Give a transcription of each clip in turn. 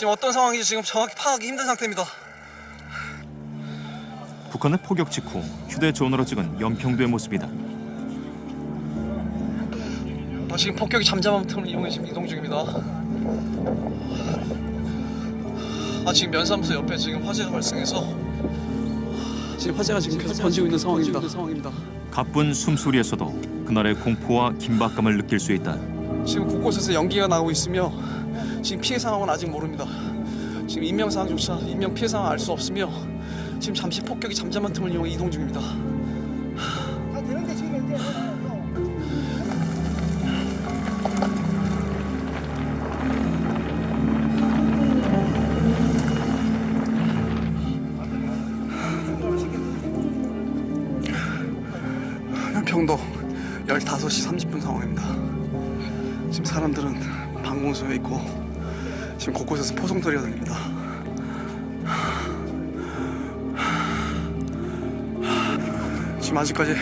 지금 어떤 상황인지 지금 정확히 파악하기 힘든 상태입니다. 북한은 포격 직후 휴대전화로 찍은 연평도의 모습이다. 아, 지금 폭격이 잠잠한 틈을 이용해 지금 이동 중입니다. 아 지금 면사무소 옆에 지금 화재가 발생해서 지금 화재가 지금 계속 번지고 있는 상황입니다. 가쁜 숨소리에서도 그날의 공포와 긴박감을 느낄 수 있다. 지금 곳곳에서 연기가 나오고 있으며 지금 피해 상황은 아직 모릅니다. 지금 인명 상황조차 인명 피해 상황 알 수 없으며 지금 잠시 폭격이 잠잠한 틈을 이용해 이동 중입니다. 평도 15시 30분 상황입니다. 지금 사람들은 방공소에 있고 지금 곳곳에서 포성 소리가 들립니다. 지금 아직까지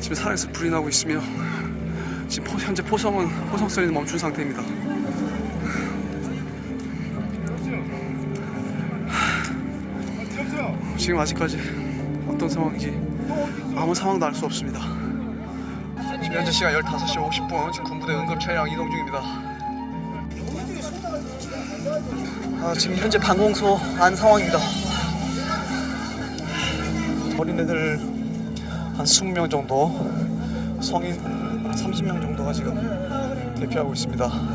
지금 살아서 불이 나고 있으며 지금 포- 현재 포성은 포성 소리는 멈춘 상태입니다. 지금 아직까지 어떤 상황인지 아무 상황도 알 수 없습니다. 지금 현재 시간 15시 50분 지금 군부대 응급 차량 이동 중입니다. 아, 지금 현재 방공소 안 상황입니다. 어린애들 한 20명 정도, 성인 30명 정도가 지금 대피하고 있습니다.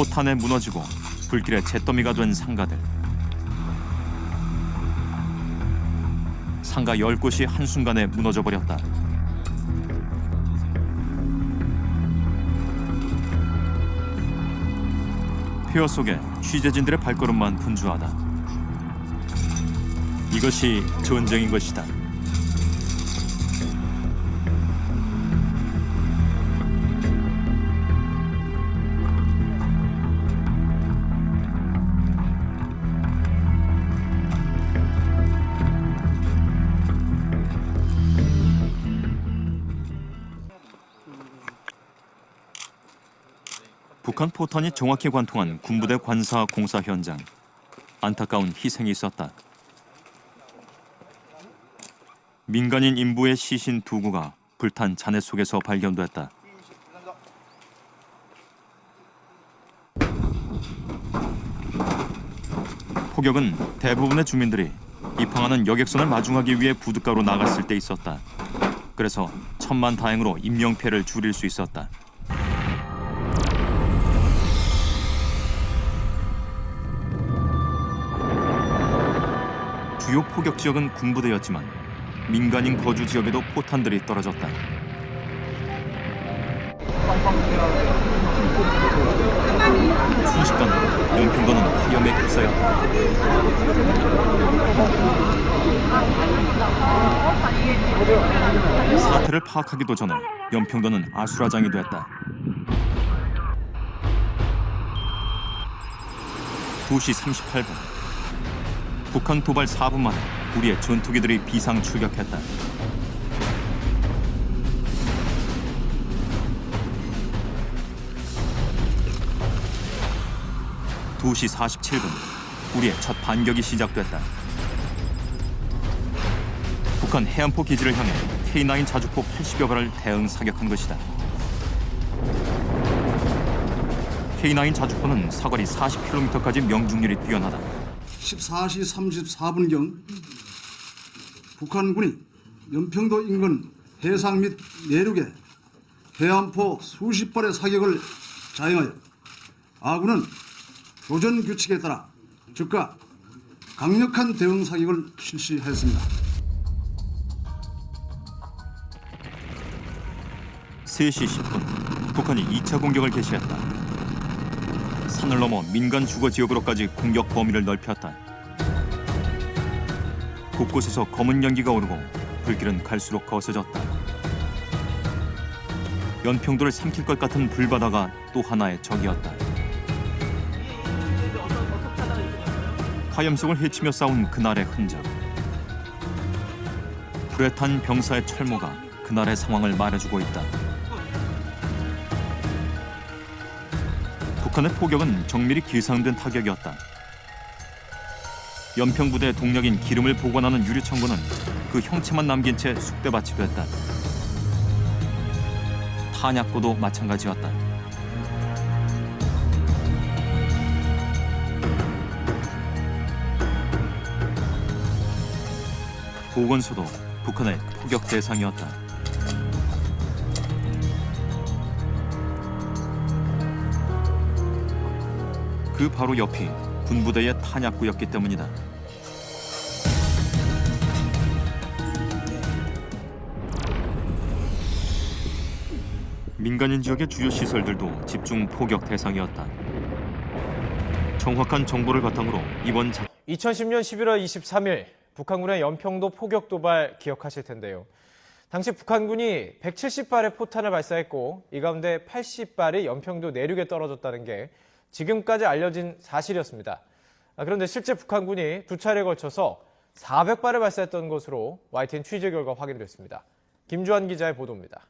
포탄에 무너지고 불길의 잿더미가 된 상가들. 상가 열 곳이 한순간에 무너져 버렸다. 폐허 속에 취재진들의 발걸음만 분주하다. 이것이 전쟁인 것이다. 북한 포탄이 정확히 관통한 군부대 관사 공사 현장. 안타까운 희생이 있었다. 민간인 인부의 시신 두 구가 불탄 잔해 속에서 발견됐다. 폭격은 대부분의 주민들이 입항하는 여객선을 마중하기 위해 부둣가로 나갔을 때 있었다. 그래서 천만 다행으로 인명피해를 줄일 수 있었다. 주요 포격 지역은 군부대였지만 민간인 거주 지역에도 포탄들이 떨어졌다. 순식간에 연평도는 화염에 휩싸였다. 사태를 파악하기도 전에 연평도는 아수라장이 됐다. 2시 38분 북한 도발 4분 만에 우리의 전투기들이 비상 출격했다. 두시 47분 우리의 첫 반격이 시작됐다. 북한 해안포 기지를 향해 K9 자주포 80여 발을 대응 사격한 것이다. K9 자주포는 사거리 40km까지 명중률이 뛰어나다. 14시 34분경 북한군이 연평도 인근 해상 및 내륙에 해안포 수십 발의 사격을 자행하여 아군은 교전 규칙에 따라 즉각 강력한 대응 사격을 실시하였습니다. 3시 10분 북한이 2차 공격을 개시했다. 산을 넘어 민간 주거 지역으로까지 공격 범위를 넓혔다. 곳곳에서 검은 연기가 오르고 불길은 갈수록 거세졌다. 연평도를 삼킬 것 같은 불바다가 또 하나의 적이었다. 화염성을 헤치며 싸운 그날의 흔적. 불에 탄 병사의 철모가 그날의 상황을 말해주고 있다. 북한의 포격은 정밀히 계산된 타격이었다. 연평부대 동력인 기름을 보관하는 유리창고는 그 형체만 남긴 채 숙대밭이 됐다. 탄약고도 마찬가지였다. 보건소도 북한의 포격 대상이었다. 그 바로 옆이 군부대의 탄약구였기 때문이다. 민간인 지역의 주요 시설들도 집중 포격 대상이었다. 정확한 정보를 바탕으로 이번 작 2010년 11월 23일 북한군의 연평도 포격 도발 기억하실 텐데요. 당시 북한군이 170발의 포탄을 발사했고 이 가운데 80발이 연평도 내륙에 떨어졌다는 게 지금까지 알려진 사실이었습니다. 아, 그런데 실제 북한군이 두 차례에 걸쳐서 400발을 발사했던 것으로 YTN 취재 결과 확인됐습니다. 김주환 기자의 보도입니다.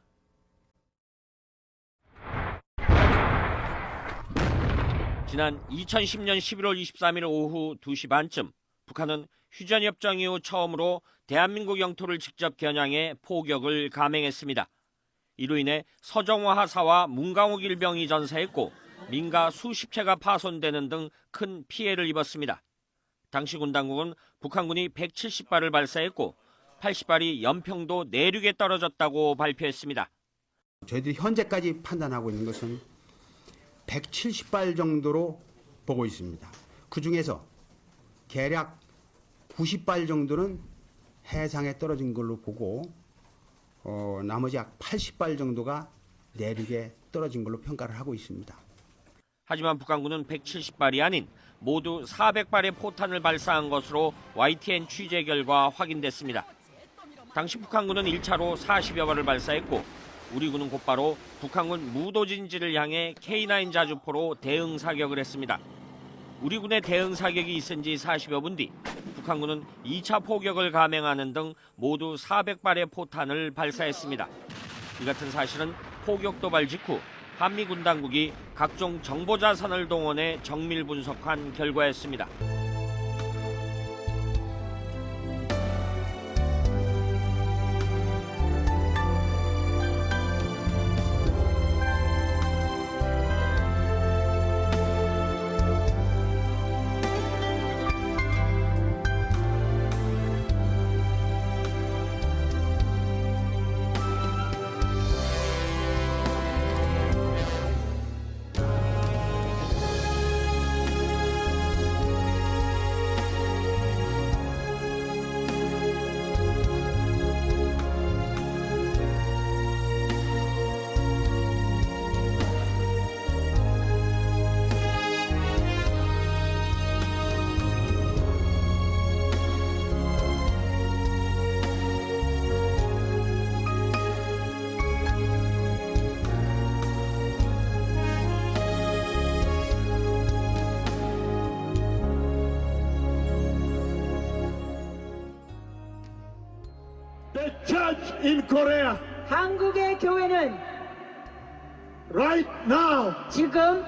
지난 2010년 11월 23일 오후 2시 반쯤 북한은 휴전협정 이후 처음으로 대한민국 영토를 직접 겨냥해 포격을 감행했습니다. 이로 인해 서정화 하사와 문강욱 일병이 전사했고 민가 수십 채가 파손되는 등 큰 피해를 입었습니다. 당시 군 당국은 북한군이 170발을 발사했고 80발이 연평도 내륙에 떨어졌다고 발표했습니다. 저희들이 현재까지 판단하고 있는 것은 170발 정도로 보고 있습니다. 그 중에서 대략 90발 정도는 해상에 떨어진 걸로 보고 어, 나머지 약 80발 정도가 내륙에 떨어진 걸로 평가를 하고 있습니다. 하지만 북한군은 170발이 아닌 모두 400발의 포탄을 발사한 것으로 YTN 취재 결과 확인됐습니다. 당시 북한군은 1차로 40여 발을 발사했고 우리 군은 곧바로 북한군 무도진지를 향해 K9 자주포로 대응 사격을 했습니다. 우리 군의 대응 사격이 있은 지 40여 분 뒤 북한군은 2차 포격을 감행하는 등 모두 400발의 포탄을 발사했습니다. 이 같은 사실은 포격 도발 직후 한미 군 당국이 각종 정보 자산을 동원해 정밀 분석한 결과였습니다. In Korea 한국의 교회는 right now 지금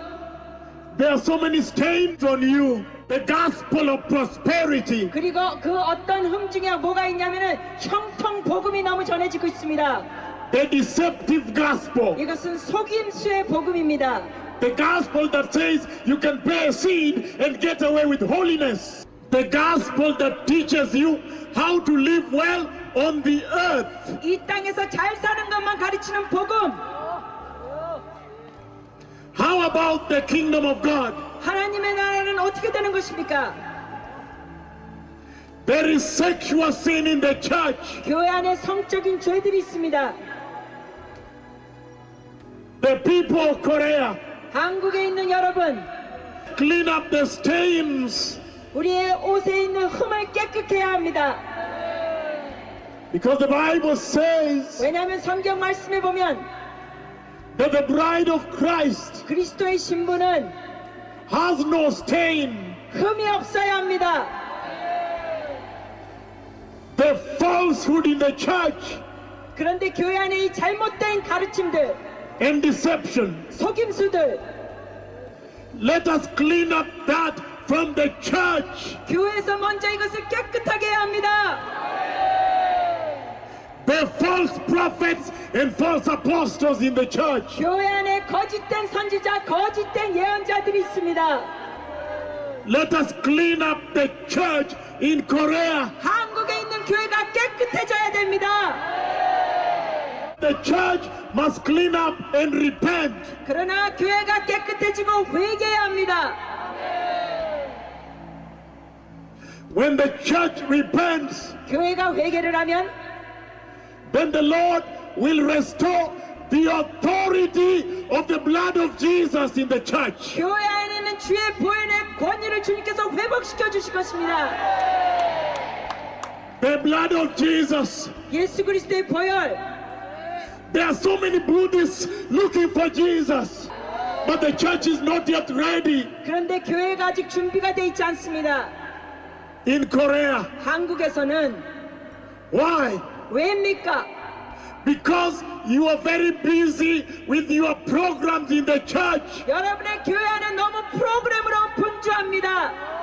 there are so many stains on you. The gospel of prosperity, 그리고 그 어떤 흠 중에 뭐가 있냐면은 형통 복음이 너무 전해지고 있습니다. the deceptive gospel, 이것은 속임수의 복음입니다. the gospel that says you can a seed and get away with holiness, the gospel that teaches you how to live well on the earth. 이 땅에서 잘 사는 것만 가르치는 복음. How about the kingdom of God? 하나님의 나라는 어떻게 되는 것입니까? There is sexual sin in the church. 교회 안에 성적인 죄들이 있습니다. The people of Korea, 한국에 있는 여러분, clean up the stains 우리의 옷에 있는 흠을 깨끗게 해야 합니다. because the Bible says 왜냐하면 성경 말씀에 보면 that the bride of Christ 그리스도의 신부는 has no stain. 흠이 없어야 합니다. The falsehood in the church 그런데 교회 안에 이 잘못된 가르침들, and deception. 속임수들, Let us clean up that from the church. 교회에서 먼저 이것을 깨끗하게 해야 합니다. The false prophets and false apostles in the church. 교회 안에 거짓된 선지자, 거짓된 예언자들이 있습니다. Let us clean up the church in Korea. 한국에 있는 교회가 깨끗해져야 됩니다. The church must clean up and repent. 그러나 교회가 깨끗해지고 회개해야 합니다. When the church repents, 교회가 회개를 하면 then the Lord will restore the authority of the blood of Jesus in the church. 교회 안에 있는 주의 보혈의 권위를 주님께서 회복시켜 주실 것입니다. The blood of Jesus. 예수 그리스도의 보혈. There are so many Buddhists looking for Jesus, but the church is not yet ready 그런데 교회가 아직 준비가 돼 있지 않습니다. In Korea. 한국에서는 Why? 왜입니까? Because you are very busy with your programs in the church. 여러분의 교회 안에 너무 프로그램으로 분주합니다.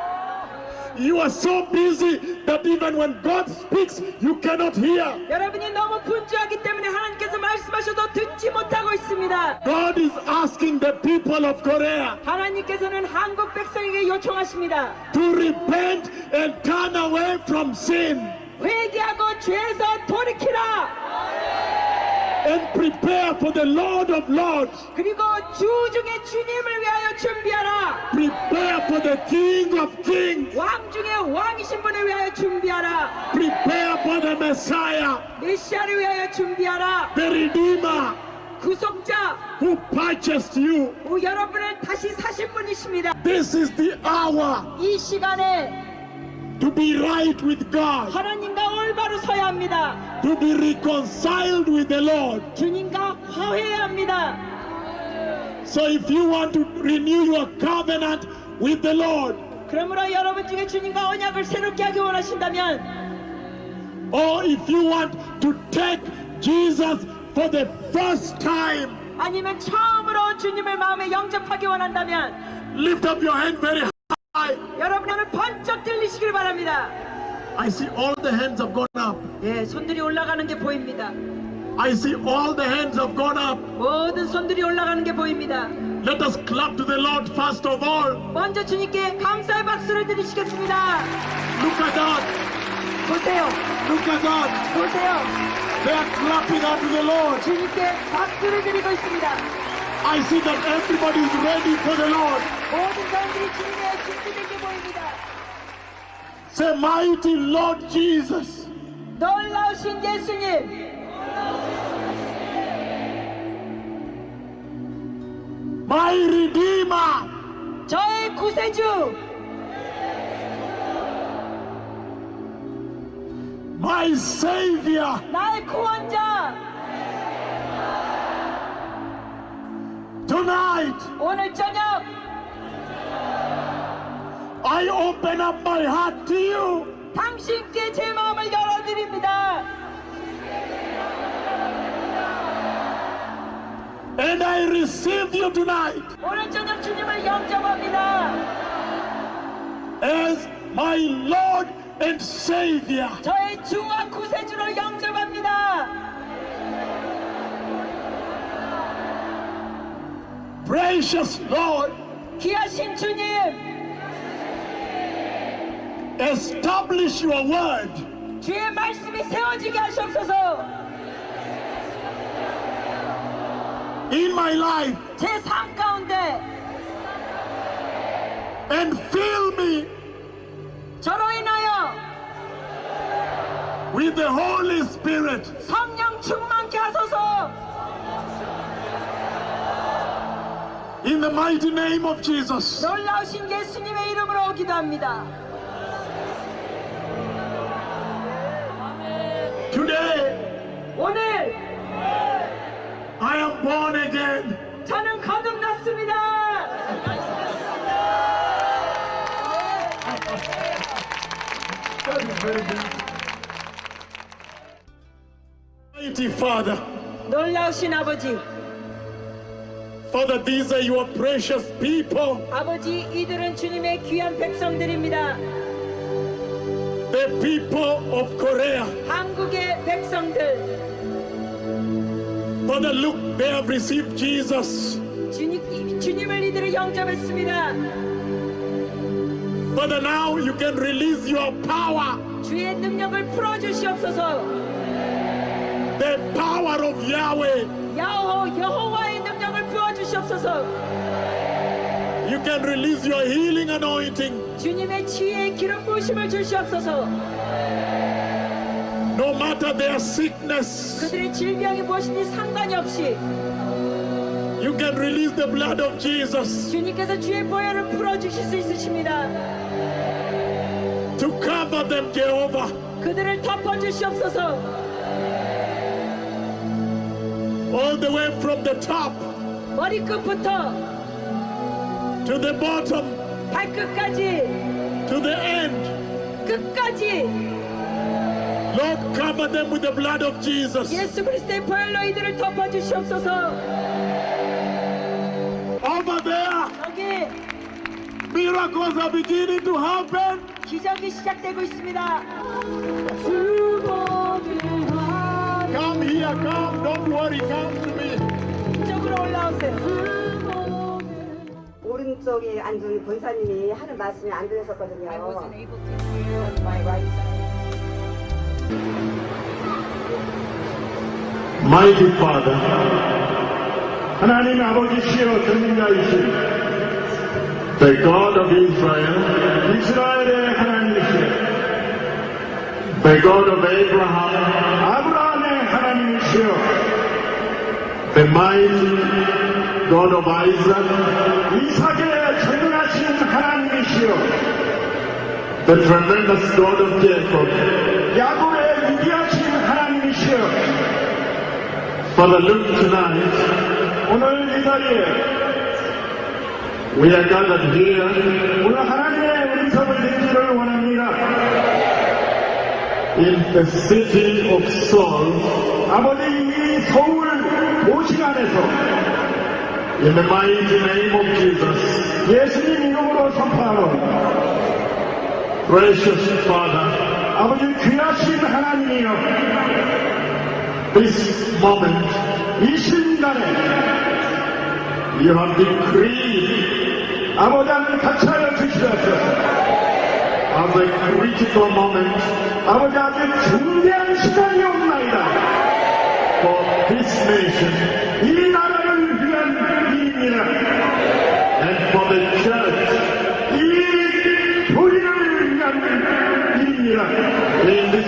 You are so busy that even when God speaks, you cannot hear. 여러분이 너무 분주하기 때문에 하나님께서 말씀하셔도 듣지 못하고 있습니다. God is asking the people of Korea 하나님께서는 한국 백성에게 요청하십니다. to repent and turn away from sin 회개하고 죄에서 돌이키라. and prepare for the Lord of Lords. 그리고 주 중에 주님을 위하여 준비하라. Prepare for the King of Kings. 왕 중에 왕이신 분을 위하여 준비하라. Prepare for the Messiah, 메시아를 위하여 준비하라. the Redeemer 구속자, who purchased you. 오, 여러분을 다시 사실 분이십니다. This is the hour 이 시간에 to be right with God, 하나님과 올바로 서야 합니다. to be reconciled with the Lord. 주님과 화해해야 합니다. So if you want to renew your covenant with the Lord, 그러므로 여러분 중에 주님과 언약을 새롭게 하기 원하신다면 or if you want to take Jesus for the first time, 아니면 처음으로 주님을 마음에 영접하기 원한다면 lift up your hand very high. 여러분 오늘 번쩍 들리시길 바랍니다. I see all the hands have gone up. 예, 손들이 올라가는 게 보입니다. I see all the hands have gone up. 모든 손들이 올라가는 게 보입니다. Let us clap to the Lord first of all. 먼저 주님께 감사의 박수를 드리시겠습니다. Look at that. 보세요. Look at that. 보세요. They are clapping unto the Lord. 주님께 박수를 드리고 있습니다. I see that everybody is ready for the Lord. 모든 사람들이 주님의 준비된 게 보입니다. Say, mighty Lord Jesus. 놀라우신 예수님, My Redeemer. 저의 구세주, My Savior. 나의 구원자, Tonight, 오늘 저녁 I open up my heart to you. 당신께 제 마음을 열어드립니다. And I receive you tonight 오늘 저녁 주님을 영접합니다. as my Lord and Savior. 저의 주와 구세주로 영접합니다. Precious Lord, 귀하신 주님, establish your word 주의 말씀이 세워지게 하시옵소서. in my life 제 삶 가운데 and fill me 저로 인하여 with the Holy Spirit. 성령 충만케 하소서. In the mighty name of Jesus. 놀라우신 예수님의 이름으로 기도합니다. Today, 오늘 I am born again. 저는 거듭났습니다. Mighty Father, 놀라우신 아버지, Father, these are your precious people, 아버지 이들은 주님의 귀한 백성들입니다. the people of Korea. 한국의 백성들, Father, look, they have received Jesus. 주님, 주님을 이들을 영접했습니다. Father, now you can release your power, 주의 능력을 풀어주시옵소서. the power of Yahweh. 야호 여호와의 능력을 부어주시옵소서. You can release your healing anointing, 주님의 치유의 기름 부으심을 주시옵소서. no matter their sickness. 그들의 질병이 무엇인지 상관이 없이 You can release the blood of Jesus 주님께서 주의 보혈을 풀어 주실 수 있으십니다. to cover them, Jehovah. 그들을 덮어 주시옵소서. all the way from the top 머리끝부터 to the bottom 발끝까지 to the end. 끝까지 Lord, cover them with the blood of Jesus. 예수 그리스도의 보혈로 이들을 덮어 주시옵소서. Over there, 여기 miracles are beginning to happen. 기적이 시작되고 있습니다. Come here, come. Don't worry, come to me. 이쪽으로 올라오세요. 오른쪽에 앉은 권사님이 하는 말씀이 안 들으셨거든요. Mighty Father, 하나님 아버지시여 전능자이신 The God of Israel, 이스라엘의 하나님이시여 The God of Abraham, 아브라함의 하나님이시여 The mighty God of Isaac, 이삭의 전능하신 하나님이시여 The tremendous God of Jacob, 야곱의 위대하신 하나님이시여 Father, look tonight, 오늘 이 자리에 we are gathered here 오늘 하나님의 음성을 듣기를 원합니다. In the city of Seoul, 아버지 이 서울 도시 안에서 In the mighty name of Jesus, 예수님 이름으로 선포하노 Precious Father, 아버지 귀하신 하나님이여 this moment, 이 순간에 you have decreed 아버지 하나님 같이 하여 주시옵소서 as a critical moment 아버지 아주 중대한 시간이 옵나이다 for this nation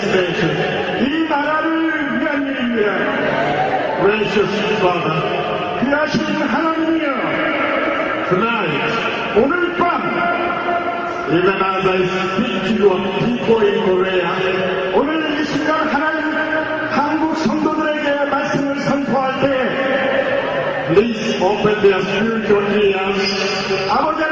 이 나라를 위한 일입니다 precious father 귀하신 하나님이여 tonight 오늘 밤 even as I speak to your people in Korea 오늘 이 순간 하나님 한국 성도들에게 말씀을 선포할 때 Please open their spiritual ears 아버지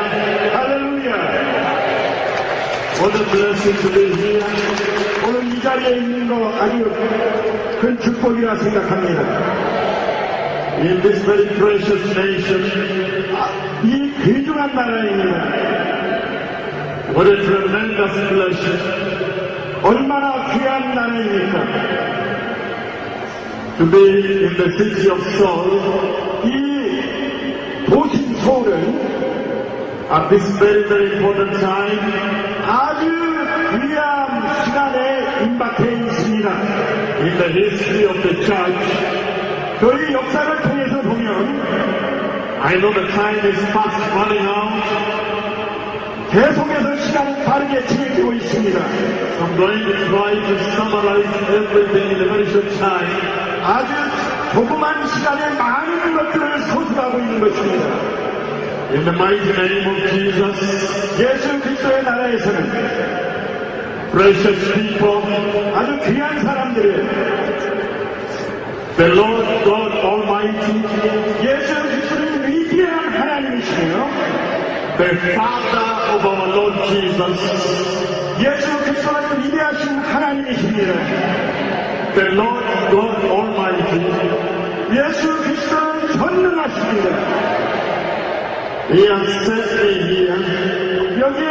Be here. 오늘 이 자리에 있는 거 아주 큰 축복이라 생각합니다. In this very precious nation, 이 귀중한 나라입니다. What a tremendous blessing. 얼마나 귀한 나라입니까? To be in the city of Seoul, 이 도심 서울은 at this very, very important time, 아주 귀한 시간에 임박해 있습니다. In the history of the church, 저희 역사를 통해서 보면, I know the time is fast running out. 계속해서 시간은 빠르게 진행되고 있습니다. I'm going to try to summarize everything in a very short time. 아주 조그만 시간에 많은 것들을 소수하고 있는 것입니다. In the mighty name of Jesus, 예수 그리스도의 나라에서는 precious people, 아주 귀한 사람들을 The Lord God Almighty, 예수 그리스도는 위대한 하나님이시며 The Father of our Lord Jesus, 예수 그리스도는 위대하신 하나님이십니다. The Lord God Almighty, 예수 그리스도는 전능하십니다. He has sent me here. 여기에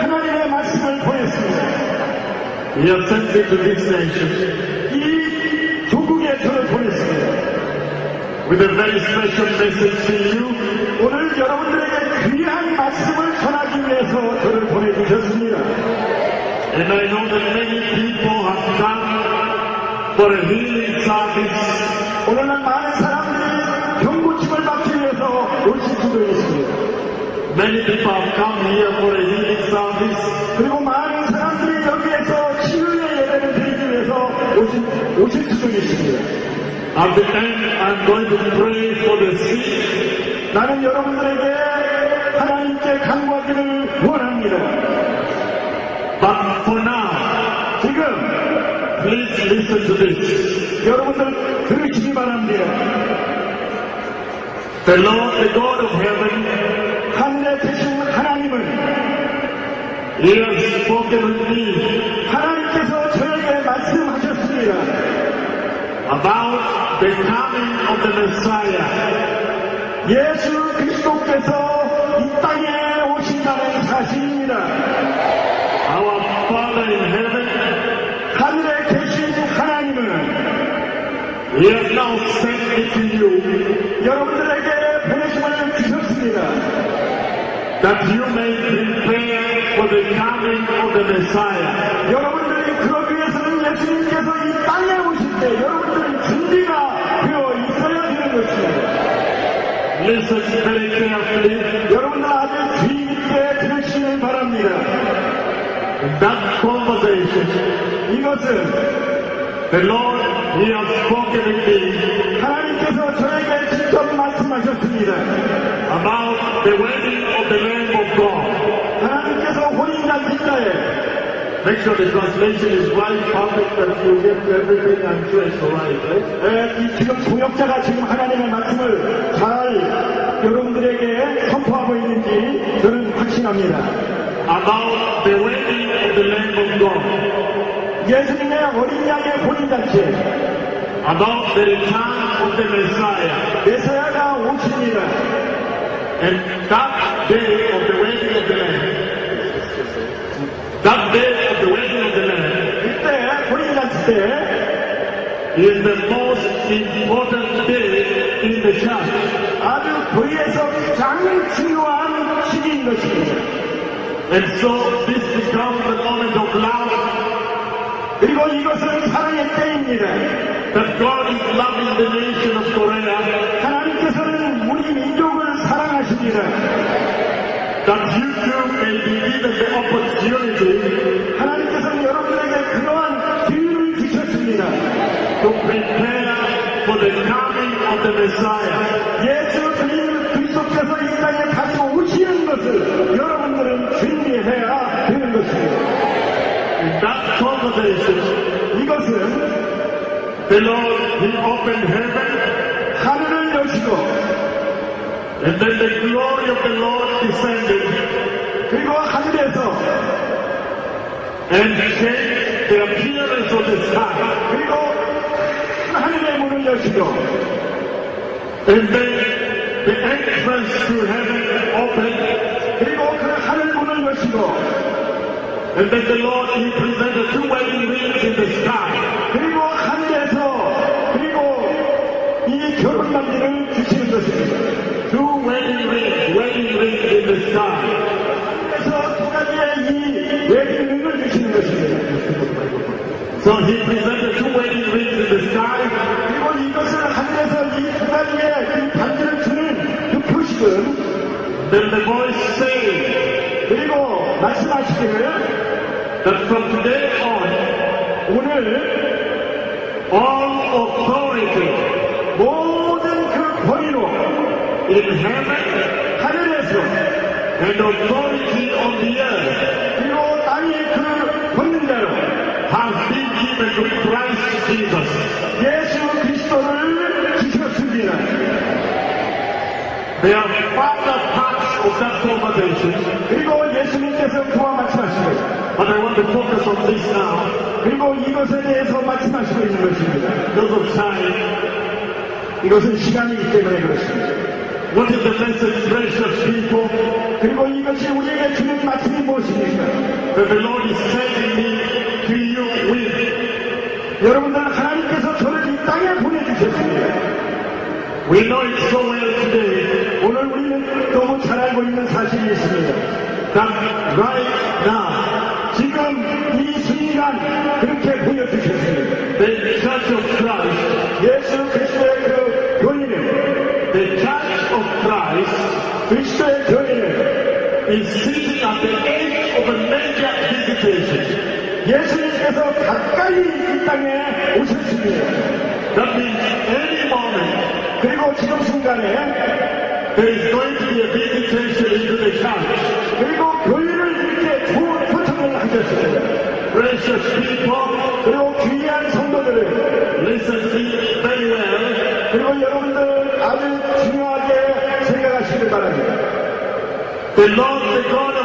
하나님의 말씀을 보냈습니다. He has sent me to this nation. 이 조국에 저를 보냈습니다. With a very special message to you. 오늘 여러분들에게 귀한 말씀을 전하기 위해서 저를 보내주셨습니다. And I know that many people have come for a healing service. 오늘날 Many people have come here for a healing service. 그리고 많은 사람들이 여기에서 치유의 예배를 드리기 위해서 오실 수도 있습니다. At the end, I'm going to pray for the sick. 나는 여러분들에게 하나님께 간구하기를 원합니다. But for now, 지금 please listen to this. 여러분들 들으시기 바랍니다. The Lord, the God of heaven, 하늘에 계신 하나님은 With me 하나님께서 저에게 말씀하셨습니다. About the coming of the Messiah. 예수 그리스도께서 이 땅에 오신다는 사실입니다. Our Father in heaven, 하늘에 계신 하나님은 He has now sent me to you. 여러분들에게 보내심을 주셨습니다. That you may prepare for the coming of the Messiah. 여러분들이 그러기 위해서는 예수님께서 이 땅에 오실 때 여러분들은 준비가 되어 있어야 되는 것입니다. Listen very carefully. 여러분들 아주 주의 깊게 들으시길 바랍니다. That conversation, 이것은 The Lord, He has spoken with me. 하나님께서 저에게 직접 말씀하셨습니다. About the wedding of the Lamb of God. 하나님께서 혼인잔치 때에 Make sure the translation is right, perfect, that you get everything I'm sure it's right, right? 예, 이 지금 통역자가 지금 하나님의 말씀을 잘 여러분들에게 선포하고 있는지 저는 확신합니다. About the wedding of the Lamb of God. 예수님의 어린 양의 혼인잔치. About the return of the Messiah. 메시아가 오십니다. And that day of the wedding of the Lamb. That day of the wedding of the Lamb. 그때 때 is the most important day in the church. 아주 교회에서 가장 중요한 시기인 것입니다. And so this becomes the moment of love. 그리고 이것은 사랑의 때입니다. That God is loving the nation of Korea. 하나님께서는 우리 민족을 사랑하십니다. That you too may be given the opportunity 하나님께서는 여러분에게 그러한 주셨습니다. to prepare for the coming of the Messiah. 예수 그리스도- 그리스도께서 이 땅에 다시 오시는 것을 여러분들은 준비해야 되는 것입니다. That conversation, 이것은 the Lord, He opened heaven, 하늘을 여시고 and then the glory of the Lord descended 그리고 하늘에서 and of the sky. 그리고 하늘의 문을 여시고 And then the entrance to heaven opened, 그리고 그 하늘 문을 여시고 and then the Lord, He presented two wedding rings in the sky. 그리고 하늘에서 그리고 이 결혼 반지를 주시는 것입니다. Two wedding rings, wedding rings in the sky. So He presented two wedding rings in the sky, 그리고 이것을 하늘에서 이두 가지의 이 반지를 주는 그 표식은 then the voice said 그리고 말씀하시기를 that from today on, 오늘 all authority 모든 그 권위로 in heaven 하늘에서 and authority on the earth 그리고 땅의 그 has been given to Christ Jesus. 예수 그리스도를 주셨습니다. There are further parts of that conversation, 그리고 예수님께서 그와 말씀하시고 but I want to focus on this now 그리고 이것에 대해서 말씀하시고 있는 것입니다. because of time. 이것은 시간이기 때문에 그렇습니다. What is the message, precious people, 그리고 이것이 우리에게 주는 말씀이 무엇입니까? that the Lord is sending me to you with? 여러분들 하나님께서 저를 이 땅에 보내주셨습니다. We know it so well today 오늘 우리는 너무 잘 알고 있는 사실이 있습니다. that right now, 지금 이 순간 그렇게 보여주셨습니다. the Church of Christ, 예수 그리스도의 그 교인은 the Church of Christ 그리스도의 교인은 is sitting at the edge of a major visitation. 예수님께서 가까이 이 땅에 오셨습니다. That means any moment 그리고 지금 순간에 there is going to be a visitation into the church. 그리고 교회를 이렇게 초- 초청을 하셨습니다. Precious people, 그리고 귀한 성도들을 listen to me very well. 그리고 여러분들 아주 중요하게 생각하시길 바랍니다. The Lord, the God